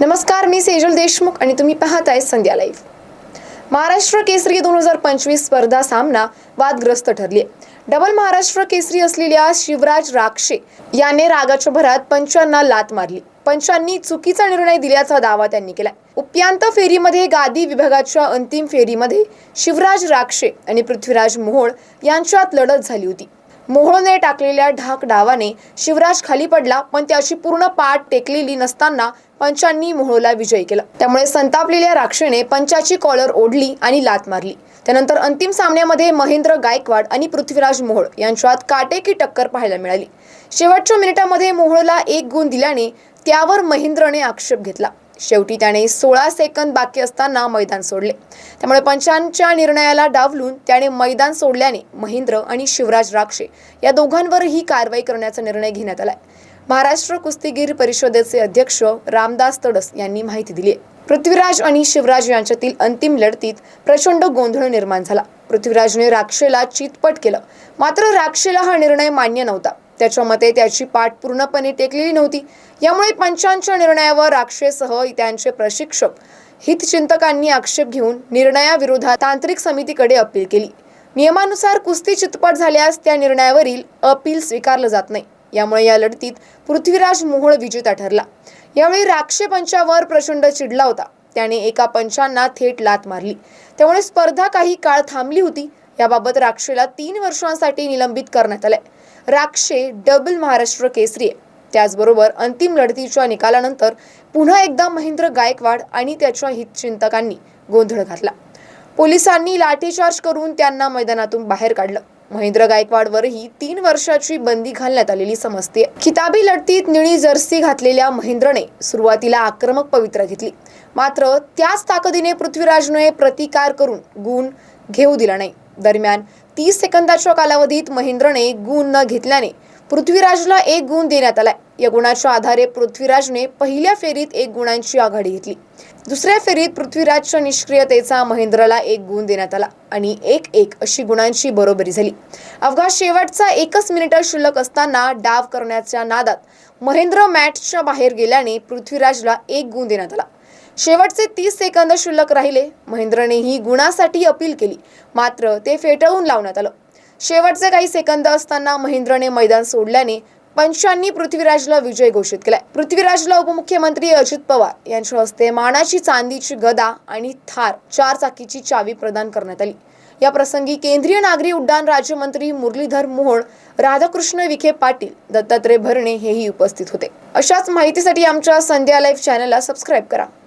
नमस्कार मी सेजल देशमुख आणि तुम्ही पाहताय संध्या लाईव्ह महाराष्ट्र केसरी दोन हजार पंचवीस स्पर्धा सामना वादग्रस्त ठरली. डबल महाराष्ट्र केसरी असलेल्या शिवराज राक्षे याने रागाच्या भरात पंचांना लात मारली. पंचांनी चुकीचा निर्णय दिल्याचा दावा त्यांनी केला उपांत फेरीमध्ये गादी विभागाच्या अंतिम फेरीमध्ये शिवराज राक्षे आणि पृथ्वीराज मोहोळ यांच्यात लढत झाली होती. मोहोळने टाकलेल्या ढाक डावाने शिवराज खाली पडला पण त्याची पूर्ण पाठ टेकलेली नसताना पंचांनी मोहोळला विजय केला. त्यामुळे संतापलेल्या राक्षेने पंचाची कॉलर ओढली आणि लात मारली. त्यानंतर अंतिम सामन्यामध्ये महेंद्र गायकवाड आणि पृथ्वीराज मोहोळ यांच्यात काटेकी टक्कर पाहायला मिळाली. शेवटच्या मिनिटामध्ये मोहोळला एक गुण दिल्याने त्यावर महेंद्रने आक्षेप घेतला. शेवटी त्याने सोळा सेकंद बाकी असताना मैदान सोडले. त्यामुळे पंचांच्या निर्णयाला डावलून त्याने मैदान सोडल्याने महेंद्र आणि शिवराज राक्षे या दोघांवरही कारवाई करण्याचा निर्णय घेण्यात आलाय. महाराष्ट्र कुस्तीगीर परिषदेचे अध्यक्ष रामदास तडस यांनी माहिती दिली आहे पृथ्वीराज आणि शिवराज यांच्यातील अंतिम लढतीत प्रचंड गोंधळ निर्माण झाला. पृथ्वीराजने राक्षेला चितपट केलं. मात्र राक्षेला हा निर्णय मान्य नव्हता. त्याच्या मते त्याची पाठ पूर्णपणे टेकलेली नव्हती. यामुळे पंचांच्या निर्णयावर राक्षेसह त्यांचे प्रशिक्षक हितचिंतकांनी आक्षेप घेऊन निर्णयाविरोधात तांत्रिक समितीकडे अपील केली. नियमानुसार कुस्ती चितपट झाल्यास त्या निर्णयावरील अपील स्वीकारलं जात नाही. यामुळे या लढतीत पृथ्वीराज मोहोळ विजेता ठरला. यावेळी राक्षे पंचावर प्रचंड चिडला होता. त्याने एका पंचांना थेट लात मारली. त्यामुळे स्पर्धा काही काळ थांबली होती. याबाबत राक्षेला तीन वर्षांसाठी निलंबित करण्यात आलंय. राक्षे डबल महाराष्ट्र केसरी आहे. त्याचबरोबर अंतिम लढतीच्या निकालानंतर पुन्हा एकदा महेंद्र गायकवाड आणि त्याच्या हितचिंतकांनी गोंधळ घातला. पोलिसांनी लाठीचार्ज करून त्यांना मैदानातून बाहेर काढलं. महेंद्र गायकवाडवरही तीन वर्षाची बंदी घालण्यात आलेली समजते खिताबी लढतीत निळी जर्सी घातलेल्या महेंद्रने सुरुवातीला आक्रमक पवित्रा घेतली. मात्र त्याच ताकदीने पृथ्वीराजने प्रतिकार करून गुण घेऊ दिला नाही. दरम्यान तीस सेकंदाच्या कालावधीत महेंद्रने गुण न घेतल्याने पृथ्वीराजला एक गुण देण्यात आलाय. या गुणाच्या आधारे पृथ्वीराजने पहिल्या फेरीत एक गुणांची आघाडी घेतली. दुसऱ्या फेरीत पृथ्वीराजच्या निष्क्रियतेचा महेंद्रला एक गुण देण्यात आला आणि एक एक अशी गुणांची बरोबरी झाली. अवघा शेवटचा एकच मिनिट शिल्लक असताना डाव करण्याच्या नादात महेंद्र मॅचच्या बाहेर गेल्याने पृथ्वीराजला एक गुण देण्यात आला. शेवटचे तीस सेकंद शिल्लक राहिले. महेंद्रने ही गुणासाठी अपील केली. मात्र ते फेटाळून लावण्यात आलं. शेवटचे काही सेकंद असताना महेंद्रने मैदान सोडल्याने पंचांनी पृथ्वीराजला विजय घोषित केलाय. पृथ्वीराजला उपमुख्यमंत्री अजित पवार यांच्या हस्ते मानाची चांदीची गदा आणि थार चार चाकीची चावी प्रदान करण्यात आली. या प्रसंगी केंद्रीय नागरी उड्डाण राज्यमंत्री मुरलीधर मोहोळ राधाकृष्ण विखे पाटील दत्तात्रय भरणे हेही उपस्थित होते. अशाच माहितीसाठी आमच्या संध्या लाईव्ह चॅनलला सबस्क्राईब करा.